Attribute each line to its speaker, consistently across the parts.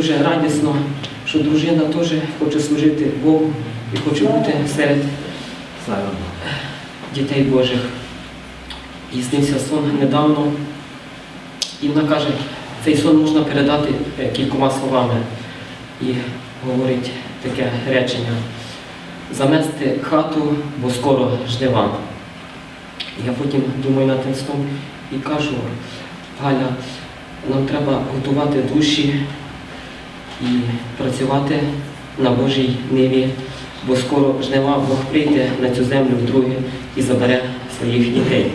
Speaker 1: дуже радісно, що дружина теж хоче служити Богу і хоче бути серед дітей Божих. Їй снився сон недавно, і вона каже, цей сон можна передати е, кількома словами. І говорить таке речення. Замести хату, бо скоро жнива. Я потім думаю над тим сном і кажу, Галя, нам треба готувати душі і працювати на Божій ниві, бо скоро жнива Бог прийде на цю землю вдруге і забере своїх дітей.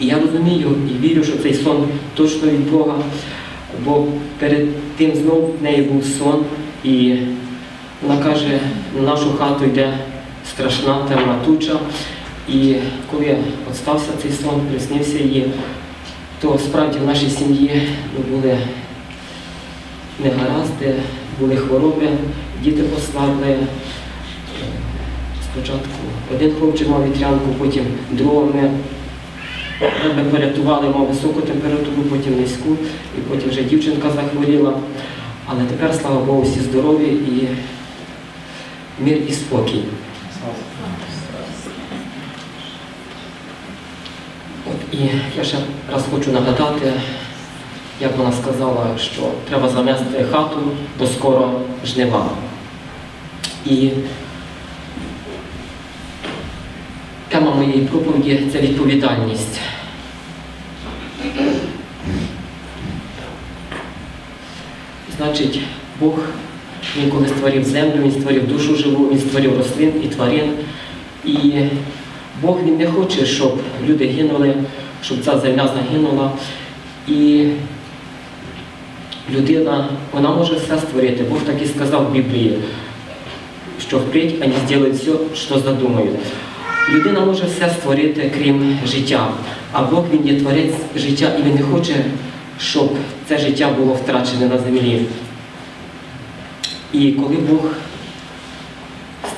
Speaker 1: І я розумію і вірю, що цей сон точно від Бога, бо перед тим знов в неї був сон, і вона каже, на нашу хату йде страшна темна туча. І коли от цей сон, приснився її, то справді в нашій сім'ї ну, були негаразди, були хвороби, діти послабли. Спочатку один хлопчик мав вітрянку, потім другого ми ми порятували, мав високу температуру, потім низьку, і потім вже дівчинка захворіла. Але тепер, слава Богу, всі здорові і мир і спокій. От, і я ще раз хочу нагадати, як вона сказала, що треба замести хату, бо скоро жнива. І тема моєї проповіді це відповідальність. Значить, Бог, Він коли створив землю, Він створив душу живу, Він створив рослин і тварин. І Бог Він не хоче, щоб люди гинули, щоб ця земля загинула. І людина, вона може все створити. Бог так і сказав в Біблії, що впредь вони зроблять все, що задумають. Людина може все створити, крім життя. А Бог він є творець життя, і він не хоче, щоб це життя було втрачене на землі. І коли Бог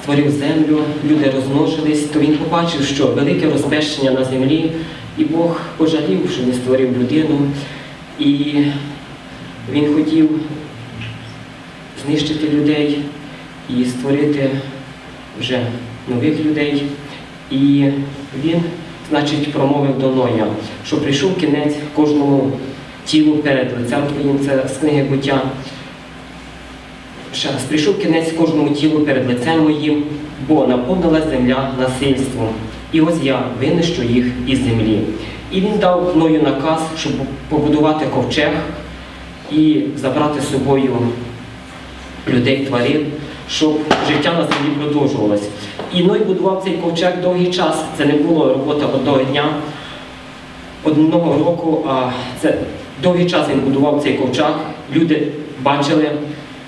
Speaker 1: створив землю, люди розмножились, то він побачив, що велике розбещення на землі, і Бог пожалів, що не створив людину, і він хотів знищити людей і створити вже нових людей. І він, значить, промовив до Ноя, що прийшов кінець кожному тілу перед лицем твоїм, це з книги буття. Ще раз, прийшов кінець кожному тілу перед лицем моїм, бо наповнила земля насильством. І ось я винищу їх із землі. І він дав Ною наказ, щоб побудувати ковчег і забрати з собою людей, тварин, щоб життя на землі продовжувалось. І Ной будував цей ковчег довгий час. Це не було робота одного дня, одного року, а це довгий час він будував цей ковчег. Люди бачили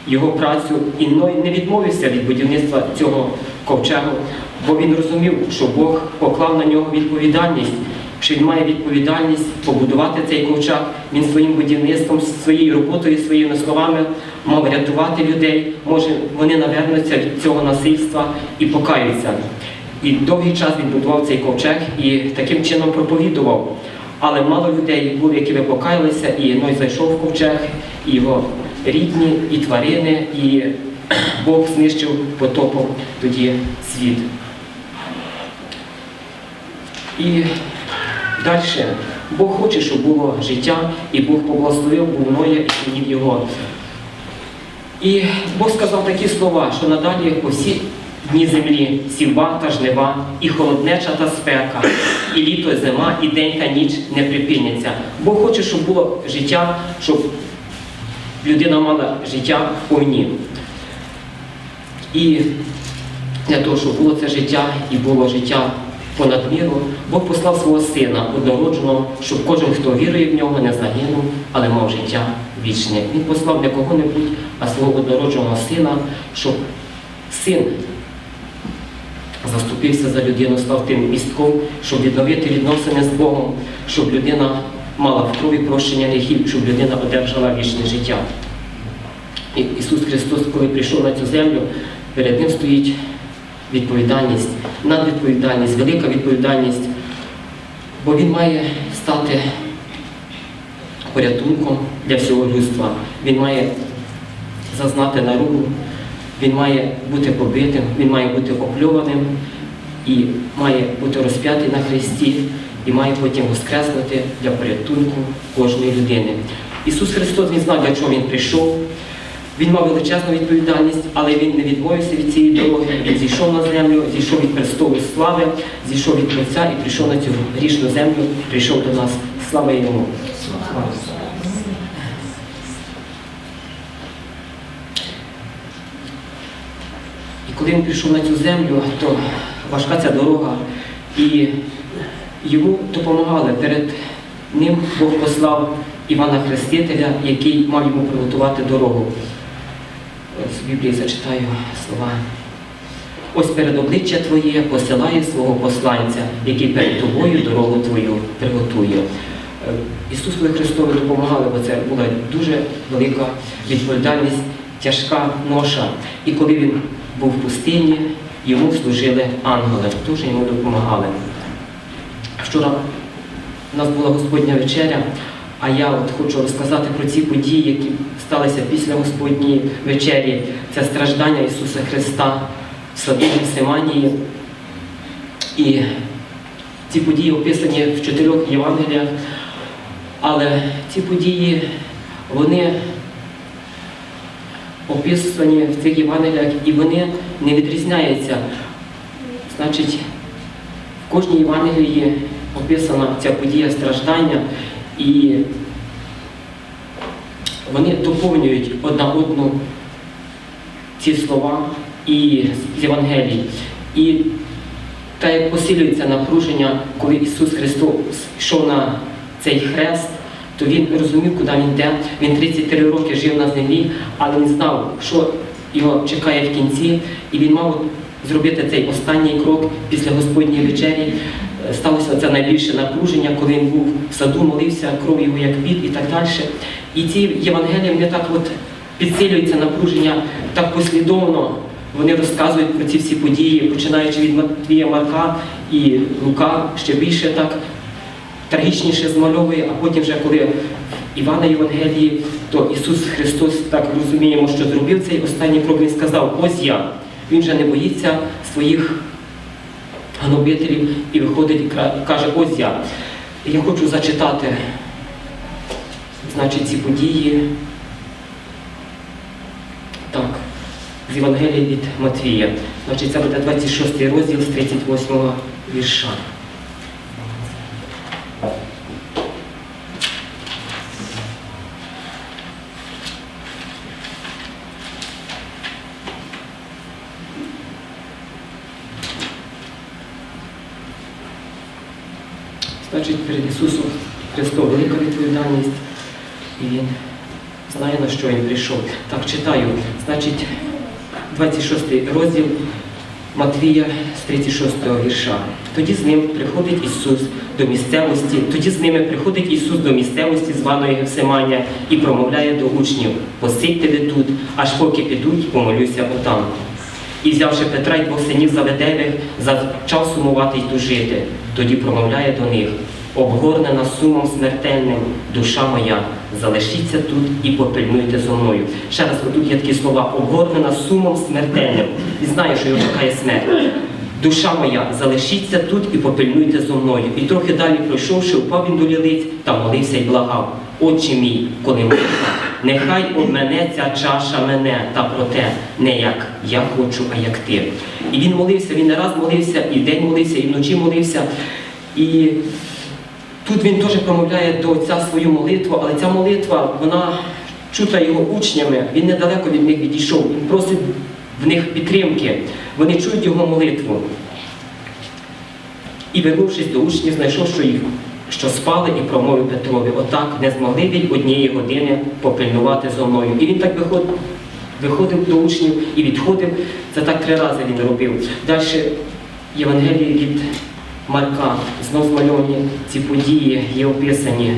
Speaker 1: його працю, і Ной не відмовився від будівництва цього ковчегу, бо він розумів, що Бог поклав на нього відповідальність, що він має відповідальність побудувати цей ковчег. Він своїм будівництвом, своєю роботою, своїми словами мав рятувати людей. Може, вони навернуться від цього насильства і покаються. І довгий час він будував цей ковчег і таким чином проповідував. Але мало людей було, які покаялися, і Ной зайшов в ковчег, і його рідні, і тварини, і Бог знищив потопом тоді світ. І далі Бог хоче, щоб було життя, і Бог поблагословив був Ноя і синів його. І Бог сказав такі слова, що надалі по всі дні землі сівба та жнива, і холоднеча та спека, і літо, і зима, і день та ніч не припиняться. Бог хоче, щоб було життя, щоб людина мала життя в повні. І для того, щоб було це життя і було життя понад міру, Бог послав свого сина однородженого, щоб кожен, хто вірує в нього, не загинув, але мав життя вічне. Він послав не кого-небудь, а свого однородженого сина, щоб син заступився за людину, став тим містком, щоб відновити відносини з Богом, щоб людина мала в крові прощення гріхів, щоб людина одержала вічне життя. І Ісус Христос, коли прийшов на цю землю, перед ним стоїть відповідальність, надвідповідальність, велика відповідальність, бо він має стати порятунком для всього людства. Він має зазнати наругу, він має бути побитим, він має бути опльованим і має бути розп'ятий на хресті, і має потім воскреснути для порятунку кожної людини. Ісус Христос Він знав, для чого Він прийшов. Він мав величезну відповідальність, але він не відмовився від цієї дороги. Він зійшов на землю, зійшов від престолу слави, зійшов від Отця і прийшов на цю грішну землю, прийшов до нас. Слава йому! І коли він прийшов на цю землю, то важка ця дорога, і йому допомагали. Перед ним Бог послав Івана Хрестителя, який мав йому приготувати дорогу. З Біблії зачитаю слова. Ось перед обличчя Твоє посилає свого посланця, який перед тобою дорогу Твою приготує. Е, Ісусові Христові допомагали, бо це була дуже велика відповідальність, тяжка ноша. І коли він був в пустині, йому служили ангели, дуже йому допомагали. Вчора у нас була Господня вечеря, а я от хочу розказати про ці події, які сталися після Господньої вечері. Це страждання Ісуса Христа в саду Гефсиманії. І ці події описані в чотирьох Євангеліях, але ці події, вони описані в цих Євангеліях і вони не відрізняються. Значить, в кожній Євангелії описана ця подія страждання, і вони доповнюють одна одну ці слова і з Євангелії. І та як посилюється напруження, коли Ісус Христос йшов на цей хрест, то Він розумів, куди Він йде. Він 33 роки жив на землі, але він знав, що його чекає в кінці, і він мав зробити цей останній крок після Господньої вечері. Сталося це найбільше напруження, коли він був в саду, молився, кров його як під і так далі. І ці Євангелії вони так от підсилюються напруження так послідовно. Вони розказують про ці всі події, починаючи від Матвія Марка і Лука ще більше так трагічніше змальовує, а потім вже коли Івана Євангелії, то Ісус Христос так розуміємо, що зробив цей останній крок, Він сказав, ось я. Він вже не боїться своїх гнобителів і виходить і каже, ось я. Я хочу зачитати значить, ці події. Так, з Євангелії від Матвія. Значить, це буде 26 розділ з 38 вірша. Значить, перед Ісусом Христом велика відповідальність, і Він знає, на що Він прийшов. Так, читаю. Значить, 26 розділ Матвія з 36 вірша. Тоді з ним приходить Ісус до місцевості, тоді з ними приходить Ісус до місцевості, званої Гефсиманія, і промовляє до учнів: посидьте ви тут, аж поки підуть, помолюся отам. І взявши Петра й двох синів Заведевих, почав сумувати й тужити. Тоді промовляє до них, обгорнена сумом смертельним, душа моя, залишіться тут і попильнуйте зо мною. Ще раз, тут є такі слова, обгорнена сумом смертельним. І знає, що його чекає смерть. Душа моя, залишіться тут і попильнуйте зо мною. І трохи далі пройшовши, упав він до лілиць та молився й благав. Отче мій, коли молитва, нехай обменеться чаша мене, та проте не як я хочу, а як ти. І він молився, він не раз молився, і вдень молився, і вночі молився. І тут він теж промовляє до Отця свою молитву, але ця молитва, вона чута його учнями, він недалеко від них відійшов. Він просить в них підтримки. Вони чують його молитву. І вернувшись до учнів, знайшов, що їх що спали, і промовив Петрові, отак не змогли від однієї години попильнувати зо мною. І він так виходив, виходив до учнів і відходив. Це так три рази він робив. Далі Євангелії від Марка, знов змальовані ці події є описані.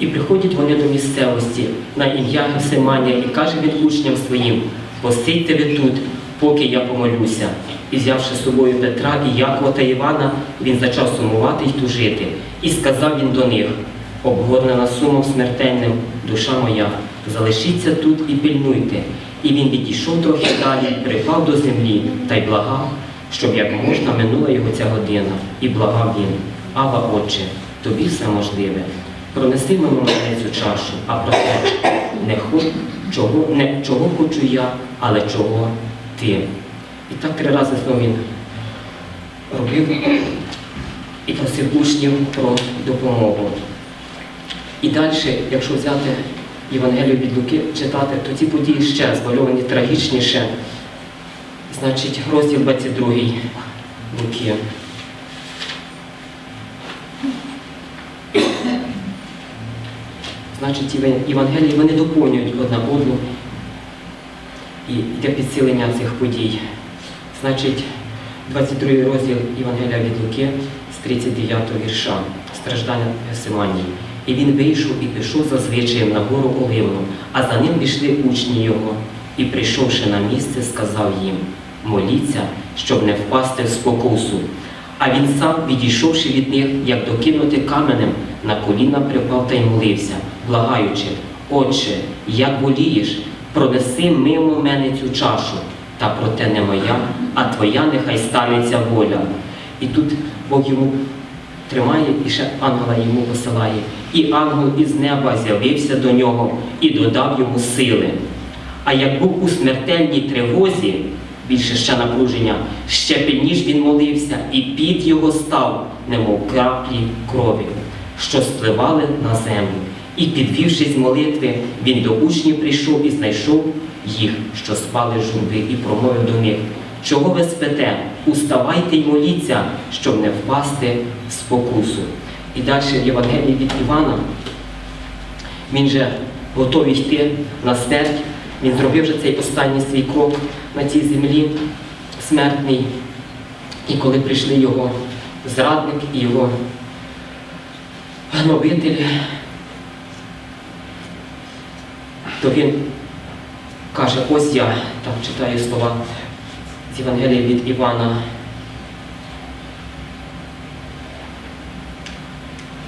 Speaker 1: І приходять вони до місцевості на ім'я Гефсиманія і каже він учням своїм, посидьте ви тут, поки я помолюся. І взявши з собою Петра і Якова та Івана, він зачав сумувати й тужити. І сказав він до них, обгорнена сумом смертельним, душа моя, залишіться тут і пильнуйте. І він відійшов трохи далі, припав до землі та й благав, щоб як можна минула його ця година. І благав він, Ава, Отче, тобі все можливе. Пронеси мимо мене цю чашу, а проте не хочу, чого, не чого хочу я, але чого ти. І так три рази знову він робив і просив учнів про допомогу. І далі, якщо взяти Євангелію від Луки читати, то ці події ще звальовані трагічніше. Значить, розділ 22 Луки. Значить, Євангелії вони доповнюють одна одну і йде підсилення цих подій. Значить, 22 розділ Євангелія від Луки з 39 вірша страждання Гесиманії. І він вийшов і пішов за звичаєм на гору Оливну, а за ним пішли учні його. І, прийшовши на місце, сказав їм: моліться, щоб не впасти в спокусу. А він сам, відійшовши від них, як докинути каменем, на коліна припав та й молився, благаючи, Отче, як болієш, пронеси мимо мене цю чашу, та проте не моя, а твоя нехай станеться воля. І тут Бог йому тримає і ще ангела йому посилає. І ангел із неба з'явився до нього і додав йому сили. А як був у смертельній тривозі, більше ще напруження, ще пильніш він молився, і під його став, немов краплі крові, що спливали на землю. І, підвівшись молитви, він до учнів прийшов і знайшов їх, що спали журби, і промовив до них, чого ви спите? Уставайте й моліться, щоб не впасти в спокусу. І далі в Євангелії від Івана він же готовий йти на смерть. Він зробив вже цей останній свій крок на цій землі смертний. І коли прийшли його зрадник і його гнобитель, то він каже, ось я там читаю слова з Євангелія від Івана.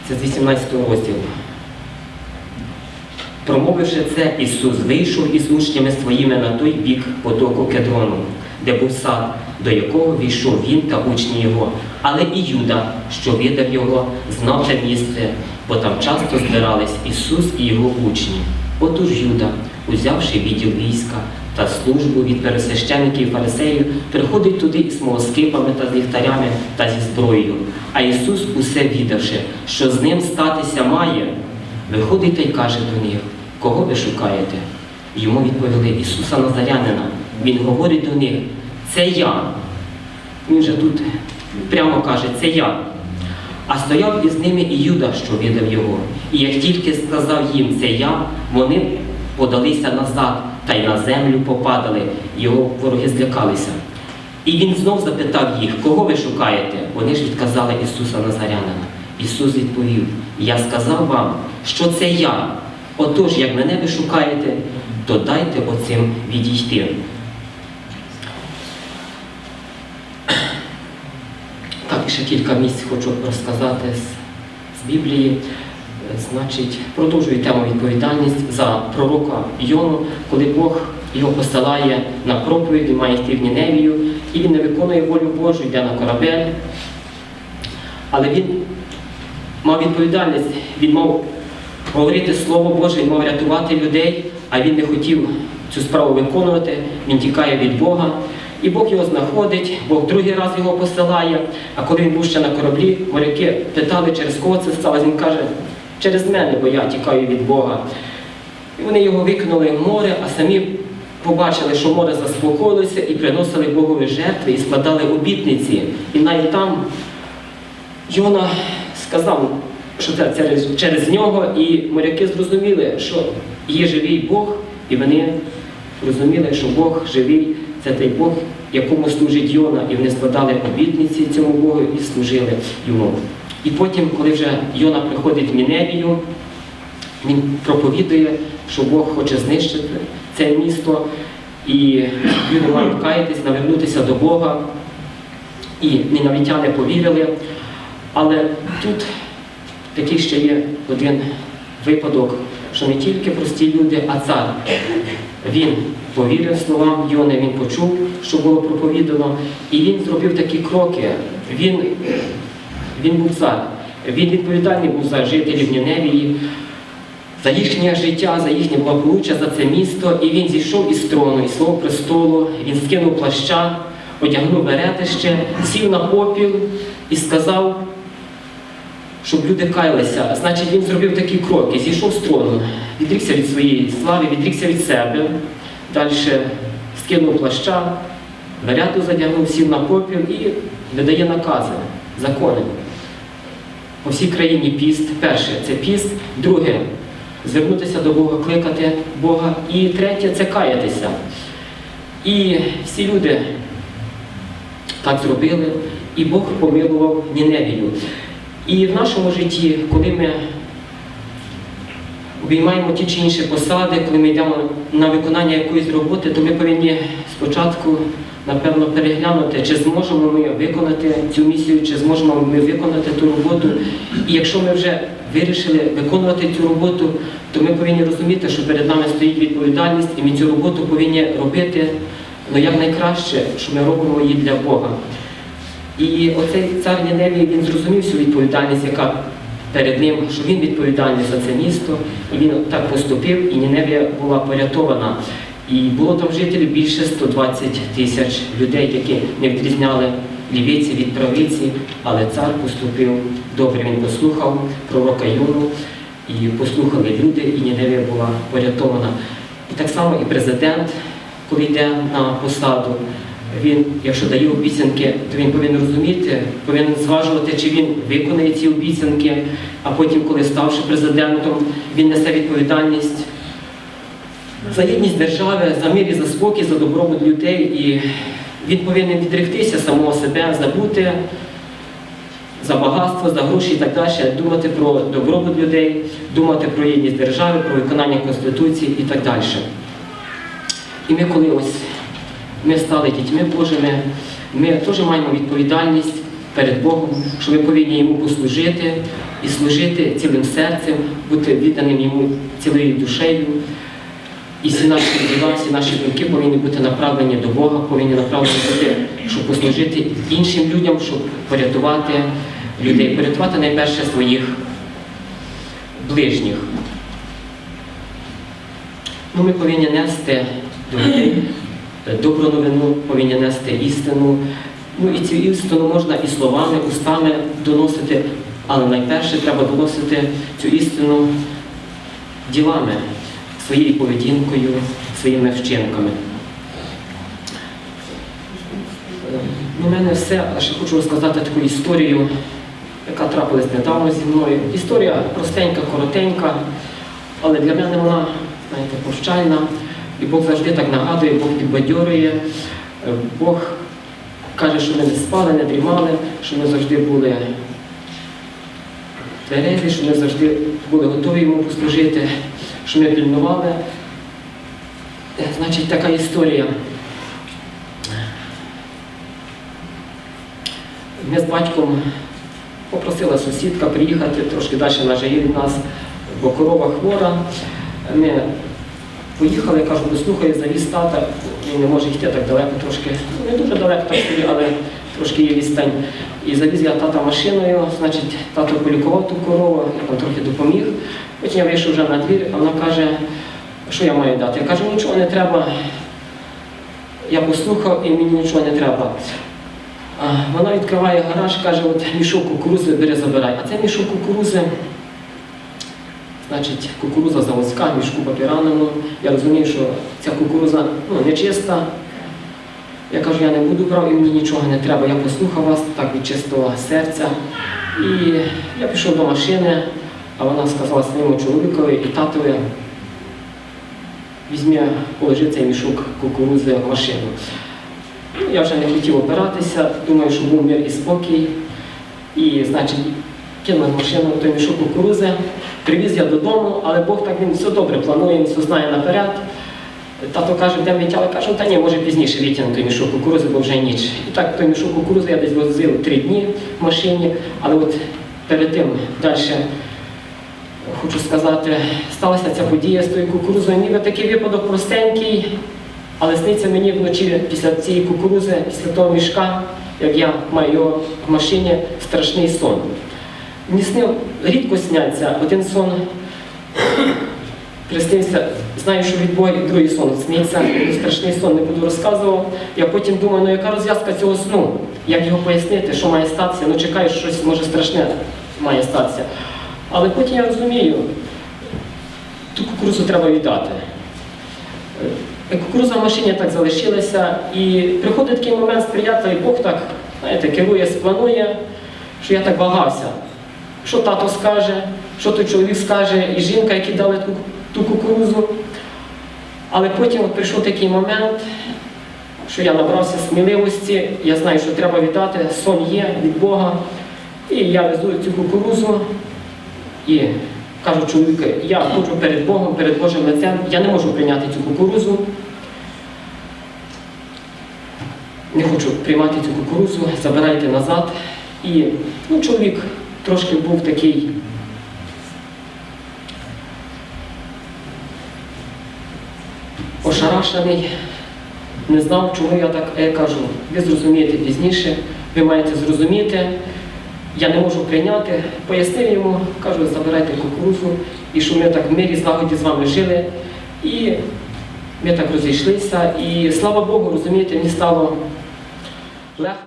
Speaker 1: Це з 18 розділу. Промовивши це, Ісус вийшов із учнями своїми на той бік потоку Кедрону, де був сад, до якого війшов він та учні його. Але і Юда, що видав його, знав те місце, бо там часто збирались Ісус і його учні. Отож Юда, узявши відділ війська та службу від пересвящеників і фарисеїв, приходить туди із смолоскипами та з ліхтарями та зі зброєю. А Ісус, усе відавши, що з ним статися має, виходить та й каже до них, кого ви шукаєте? Йому відповіли Ісуса Назарянина. Він говорить до них, це я. Він же тут прямо каже, це я. А стояв із ними і Юда, що видав його. І як тільки сказав їм це я, вони подалися назад та й на землю попадали. Його вороги злякалися. І він знов запитав їх, кого ви шукаєте? Вони ж відказали Ісуса Назарянина. Ісус відповів: Я сказав вам, що це я. Отож, як мене ви шукаєте, то дайте оцим відійти. Так, і ще кілька місць хочу розказати з, з Біблії. Е, Значить, продовжую тему відповідальність за пророка Йону, коли Бог його посилає на проповідь, має йти в Ніневію, і він не виконує волю Божу, йде на корабель. Але він мав відповідальність, він мав говорити Слово Боже, він мав рятувати людей, а він не хотів цю справу виконувати, він тікає від Бога. І Бог його знаходить, Бог другий раз його посилає. А коли він був ще на кораблі, моряки питали, через кого це сталося. Він каже, через мене, бо я тікаю від Бога. І вони його викинули в море, а самі побачили, що море заспокоїлося і приносили Богові жертви і складали обітниці. І навіть там Йона сказав, що це через, через нього, і моряки зрозуміли, що є живий Бог, і вони розуміли, що Бог живий, це той Бог, якому служить Йона, і вони складали обітниці цьому Богу і служили йому. І потім, коли вже Йона приходить в Міневію, він проповідує, що Бог хоче знищити це місто. і люди мають каятись, навернутися до Бога. І ненавітяни повірили. Але тут такий ще є один випадок, що не тільки прості люди, а цар. Він повірив словам Йони, він почув, що було проповідано, і він зробив такі кроки. Він, він був цар. Він відповідальний був за жителів Ніневії, за їхнє життя, за їхнє благополуччя, за це місто. І він зійшов із трону, із свого престолу, він скинув плаща, одягнув беретище, сів на попіл і сказав, щоб люди каялися. Значить, він зробив такі кроки, зійшов з трону, відрікся від своєї слави, відрікся від себе, далі скинув плаща, берету задягнув, сів на попіл і видає накази, закони. По всій країні піст. Перше це піст, друге звернутися до Бога, кликати Бога. І третє це каятися. І всі люди так зробили, і Бог помилував Ніневію. І в нашому житті, коли ми обіймаємо ті чи інші посади, коли ми йдемо на виконання якоїсь роботи, то ми повинні спочатку, напевно, переглянути, чи зможемо ми виконати цю місію, чи зможемо ми виконати ту роботу. І якщо ми вже вирішили виконувати цю роботу, то ми повинні розуміти, що перед нами стоїть відповідальність, і ми цю роботу повинні робити ну, якнайкраще, що ми робимо її для Бога. І оцей цар Ніневії, він зрозумів всю відповідальність, яка перед ним, що він відповідальний за це місто, і він так поступив, і Ніневія була порятована. І було там жителів більше 120 тисяч людей, які не відрізняли лівиці від правиці, але цар поступив добре. Він послухав пророка Юну, і послухали люди, і Ніневія була порятована. І так само і президент, коли йде на посаду, він, якщо дає обіцянки, то він повинен розуміти, повинен зважувати, чи він виконає ці обіцянки, а потім, коли ставши президентом, він несе відповідальність за єдність держави, за мир і за спокій, за добробут людей. І він повинен відректися самого себе, забути за багатство, за гроші і так далі, думати про добробут людей, думати про єдність держави, про виконання Конституції і так далі. І ми коли ось ми стали дітьми Божими, ми теж маємо відповідальність перед Богом, що ми повинні йому послужити і служити цілим серцем, бути відданим йому цілою душею. І всі наші діла, всі наші думки повинні бути направлені до Бога, повинні направлені бути, щоб послужити іншим людям, щоб порятувати людей, порятувати найперше своїх ближніх. Ну, ми повинні нести до людей добру новину, повинні нести істину. Ну і цю істину можна і словами, устами доносити, але найперше треба доносити цю істину ділами, своєю поведінкою, своїми вчинками. У мене все, а ще хочу розказати таку історію, яка трапилась недавно зі мною. Історія простенька, коротенька, але для мене вона, знаєте, прощальна. І Бог завжди так нагадує, Бог підбадьорює, Е, Бог каже, що ми не спали, не дрімали, що ми завжди були тверезі, що ми завжди були готові йому послужити, що ми пільнували. Е, Значить, така історія. Ми з батьком попросила сусідка приїхати трошки далі на жаї нас, бо корова хвора. Ми поїхали, кажу, дослухаю, завіз тата, він не може йти так далеко трошки. Ну, Не дуже далеко, так собі, але трошки є відстань. І завіз я тата машиною, значить, тато полікував ту корову, я там трохи допоміг. Потім я вийшов вже на двір, а вона каже, що я маю дати? Я кажу, нічого не треба. Я послухав і мені нічого не треба. Вона відкриває гараж, каже, от мішок кукурузи бери, забирай. А це мішок кукурузи, значить, кукуруза заводська, мішку папіраному. Я розумію, що ця кукуруза ну, не чиста. Я кажу, я не буду брав і мені нічого не треба. Я послухав вас так від чистого серця. І я пішов до машини, а вона сказала своєму чоловікові і татові, візьми, положи цей мішок кукурузи в машину. Ну, Я вже не хотів опиратися, думаю, що був мир і спокій. І, значить, кинув машину той мішок кукурузи, привіз я додому, але Бог так він все добре планує, він все знає наперед. Тато каже, де витягли, кажу, та ні, може пізніше витягну той мішок кукурузи, бо вже ніч. І так той мішок кукурузи я десь возив три дні в машині, але от перед тим далі хочу сказати, сталася ця подія з тою кукурузою. Ніби такий випадок простенький, але сниться мені вночі після цієї кукурузи, після того мішка, як я маю його в машині, страшний сон. Мені снив, рідко сняться, один сон приснився, знаю, що від Бога і другий сон сниться, страшний сон не буду розказував. Я потім думаю, ну яка розв'язка цього сну? Як його пояснити, що має статися? Ну чекаю, що щось може страшне має статися. Але потім я розумію, ту кукурузу треба віддати. Е, Кукуруза в машині так залишилася, і приходить такий момент сприятливий, Бог так, знаєте, керує, спланує, що я так вагався. Що тато скаже, що той чоловік скаже, і жінка, які дали ту, ту кукурузу. Але потім от прийшов такий момент, що я набрався сміливості, я знаю, що треба віддати, сон є від Бога. І я везу цю кукурузу і кажу чоловіку, я ходжу перед Богом, перед Божим лицем, я не можу прийняти цю кукурузу. Не хочу приймати цю кукурузу, забирайте назад. І ну, чоловік трошки був такий. Ошарашений, не знав, чому я так е, кажу. Ви зрозумієте пізніше, ви маєте зрозуміти. Я не можу прийняти. Пояснив йому, кажу, забирайте кукурузу, і що ми так в мирі злагоді з вами жили. І ми так розійшлися. І слава Богу, розумієте, мені стало легко.